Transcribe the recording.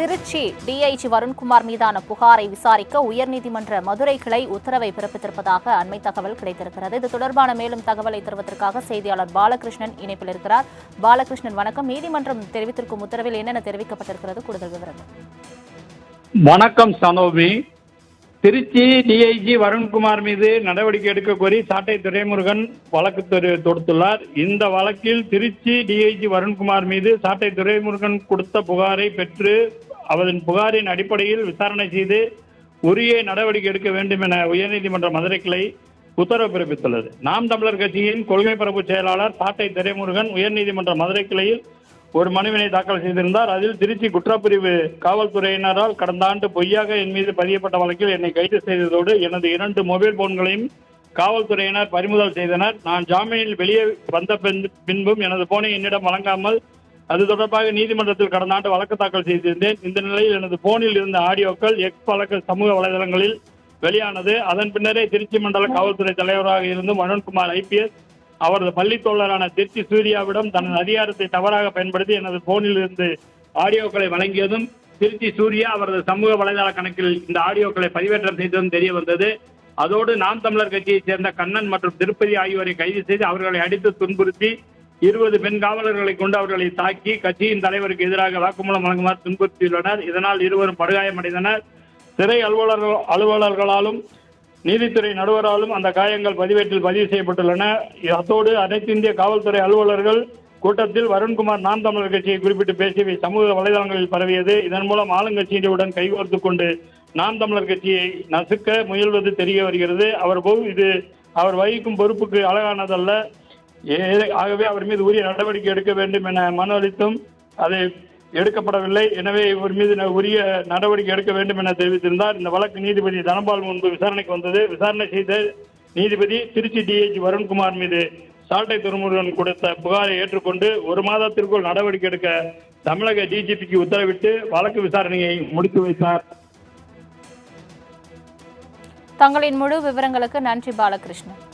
Trichy DIG Varun Kumar மீதான புகாரை விசாரிக்க உயர்நீதிமன்ற மதுரை கிளை உத்தரவை பிறப்பித்திருப்பதாக அண்மை தகவல் கிடைத்திருக்கிறது. இது தொடர்பான மேலும் தகவலை தருவதற்காக செய்தியாளர் பாலகிருஷ்ணன் இணைப்பில் இருக்கிறார். பாலகிருஷ்ணன் வணக்கம். நீதிமன்றம் தெரிவித்திருக்கும் உத்தரவில் என்னென்ன தெரிவிக்கப்பட்டிருக்கிறது? கூடுதல் விவரங்கள். வணக்கம் சனோபி. திருச்சி டிஐஜி வருண்குமார் மீது நடவடிக்கை எடுக்க கோரி சாட்டை துரைமுருகன் வழக்கு தொடுத்துள்ளார். இந்த வழக்கில் திருச்சி டிஐஜி வருண்குமார் மீது சாட்டை துரைமுருகன் கொடுத்த புகாரை பெற்று அவரின் புகாரின் அடிப்படையில் விசாரணை செய்து உரிய நடவடிக்கை எடுக்க வேண்டும் என உயர்நீதிமன்ற மதுரை கிளை உத்தரவு பிறப்பித்துள்ளது. நாம் தமிழர் கட்சியின் கொள்கை பரப்பு செயலாளர் சாட்டை துரைமுருகன் உயர்நீதிமன்ற மதுரை கிளையில் ஒரு மனுவினை தாக்கல் செய்திருந்தார். அதில் திருச்சி குற்றப்பிரிவு காவல்துறையினரால் கடந்த ஆண்டு பொய்யாக என் மீது பதியப்பட்ட வழக்கில் என்னை கைது செய்ததோடு எனது இரண்டு மொபைல் போன்களையும் காவல்துறையினர் பறிமுதல் செய்தனர். நான் ஜாமீனில் வெளியே வந்த பின் பின்பும் எனது போனை என்னிடம் வழங்காமல் அது தொடர்பாக நீதிமன்றத்தில் கடந்த ஆண்டு வழக்கு தாக்கல் செய்திருந்தேன். இந்த நிலையில் எனது போனில் இருந்த ஆடியோக்கள் எக்ஸ் வழக்கு சமூக வலைதளங்களில் வெளியானது. அதன் பின்னரே திருச்சி மண்டல காவல்துறை தலைவராக இருந்தும் மனோன்குமார் ஐபிஎஸ் அவரது பள்ளி தோழரான திருச்சி சூர்யாவிடம் தனது அதிகாரத்தை தவறாக பயன்படுத்தி எனது போனில் இருந்து ஆடியோக்களை வழங்கியதும் திருச்சி சூர்யா அவரது சமூக வலைதள கணக்கில் இந்த ஆடியோக்களை பதிவேற்றம் செய்ததும் தெரிய வந்தது அதோடு நாம் தமிழர் கட்சியைச் சேர்ந்த கண்ணன் மற்றும் திருப்பதி ஆகியோரை கைது செய்து அவர்களை அடித்து துன்புறுத்தி இருபது பெண் காவலர்களை கொண்டு அவர்களை தாக்கி கட்சியின் தலைவருக்கு எதிராக வாக்குமூலம் வழங்குமாறு துன்புறுத்தியுள்ளனர். இதனால் இருவரும் படுகாயமடைந்தனர் சிறை அலுவலர்கள் அலுவலர்களாலும் நீதித்துறை நடுவராலும் அந்த காயங்கள் பதிவேட்டில் பதிவு செய்யப்பட்டுள்ளன. அத்தோடு அனைத்து இந்திய காவல்துறை அலுவலர்கள் கூட்டத்தில் வருண்குமார் நாம் தமிழர் கட்சியை குறிப்பிட்டு பேசியவை சமூக வலைதளங்களில் பரவியது. இதன் மூலம் ஆளுங்கட்சியினருடன் கைகோர்த்து கொண்டு நாம் தமிழர் கட்சியை நசுக்க முயல்வது தெரிய வருகிறது. அவர் இது அவர் வகிக்கும் பொறுப்புக்கு அழகானதல்ல. ஆகவே அவர் மீது உரிய நடவடிக்கை எடுக்க வேண்டும் என மனு அளித்தும் அதை எடுக்கப்படவில்லை. எனவே இவர் மீது ந- உரிய நடவடிக்கை எடுக்க வேண்டும் என தெரிவித்திருந்தார். இந்த வழக்கு நீதிபதி தனபால் முன்பு விசாரணைக்கு வந்தது. விசாரணை செய்த நீதிபதி திருச்சி டிஹெச் வருண்குமார் மீது சாட்டை துறைமுருகன் கொடுத்த புகாரை ஏற்றுக்கொண்டு ஒரு மாதத்திற்குள் நடவடிக்கை எடுக்க தமிழக டிஜிபிக்கு உத்தரவிட்டு வழக்கு விசாரணையை முடித்து வைத்தார். தங்களின் முழு விவரங்களுக்கு நன்றி பாலகிருஷ்ணன்.